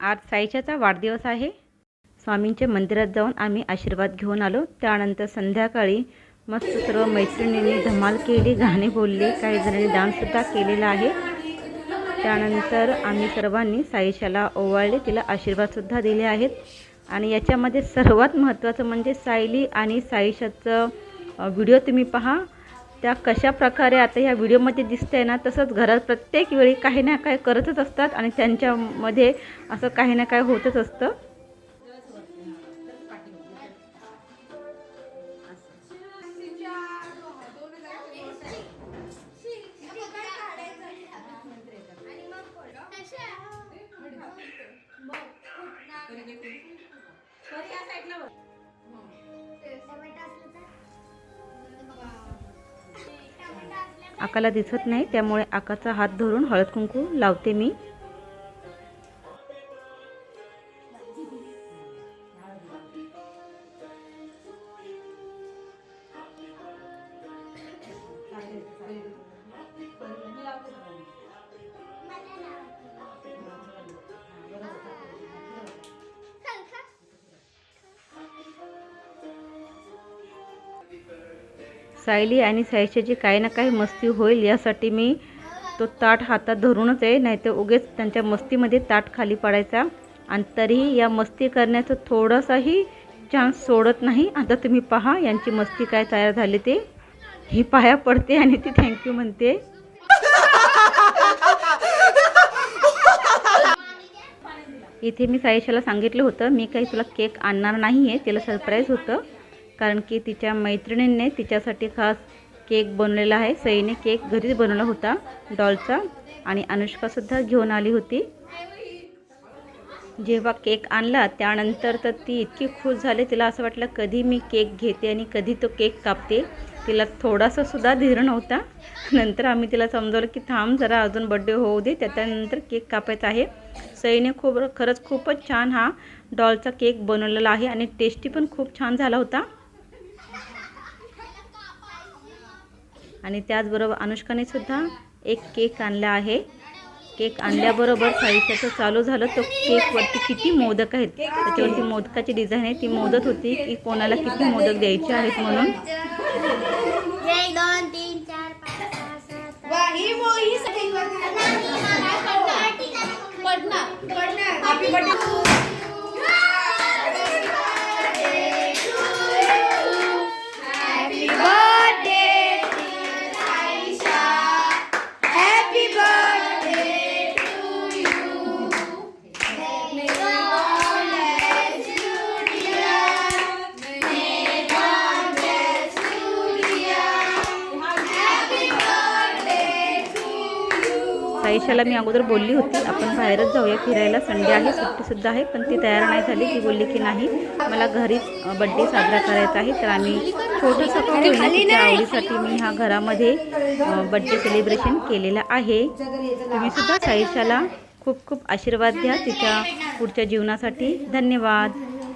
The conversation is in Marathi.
आज साईशाचा वाढदिवस आहे. स्वामींच्या मंदिरात जाऊन आम्ही आशीर्वाद घेऊन आलो. त्यानंतर संध्याकाळी मस्त सर्व मैत्रिणींनी धमाल केली गाणे बोलले काही जणांनी डान्ससुद्धा केलेला आहे. त्यानंतर आम्ही सर्वांनी साईशाला ओवाळले तिला आशीर्वादसुद्धा दिले आहेत. आणि याच्यामध्ये सर्वात महत्त्वाचं म्हणजे सायली आणि साईशाचं व्हिडिओ तुम्ही पहा. त्या कशा प्रकारे आता ह्या व्हिडिओमध्ये दिसत आहे ना तसंच घरात प्रत्येक वेळी काही ना काही करतच असतात आणि त्यांच्यामध्ये असं काही ना काही होतच असतं. आकाला दिसत नाही त्यामुळे आकाचा हात धरून हळद कुंकू लावते मी. सायली आणि सायशाची काही ना काही मस्ती होईल यासाठी मी तो ताट हातात धरूनच आहे नाही तर उगेच त्यांच्या मस्तीमध्ये ताट खाली पडायचा. आणि तरीही या मस्ती करण्याचं थोडासाही चान्स सोडत नाही. आता तुम्ही पहा यांची मस्ती काय तयार झाली ते. ही पाया पडते आणि ती थँक्यू म्हणते. इथे मी सायशाला सांगितलं होतं मी काही तुला केक आणणार नाही आहे तिला सरप्राईज होतं. कारण की तिच्या मैत्रिणींनी तिच्यासाठी खास केक बनवलेला आहे. सईने केक घरीच बनवला होता डॉलचा आणि अनुष्कासुद्धा घेऊन आली होती. जेव्हा केक आणला त्यानंतर तर ती इतकी खुश झाली तिला असं वाटलं कधी मी केक घेते आणि कधी तो केक कापते? तिला थोडासा सुद्धा धीर नव्हता. नंतर आम्ही तिला समजवलं की थांब जरा अजून बड्डे होऊ दे त्याच्यानंतर केक कापायचा आहे. सईने खूप खरंच खूपच छान हा डॉलचा केक बनवलेला आहे आणि टेस्टी पण खूप छान झाला होता. आणि त्याचबरोबर अनुष्काने सुद्धा एक केक आणला आहे. केक आणल्याबरोबर साईशाचं चालू झालं. तो केकवरती किती मोदक आहेत त्याच्यावरती मोदकाची डिझाईन आहे. ती मोदत होती की कोणाला किती मोदक द्यायचे आहेत म्हणून. पडणार. साईशाला मी अगोदर बोलली होती आपण बाहेरच जाऊया फिरायला संडे आहे सुट्टीसुद्धा आहे पण ती तयार नाही झाली ती बोलली की नाही मला घरीच बड्डे साजरा करायचा आहे तर आम्ही छोटंसं का होईना तिच्या आवडीसाठी मी हा घरामध्ये बड्डे सेलिब्रेशन केलेला आहे. तुम्ही सुद्धा साईशाला खूप खूप आशीर्वाद द्या तिच्या पुढच्या जीवनासाठी. धन्यवाद.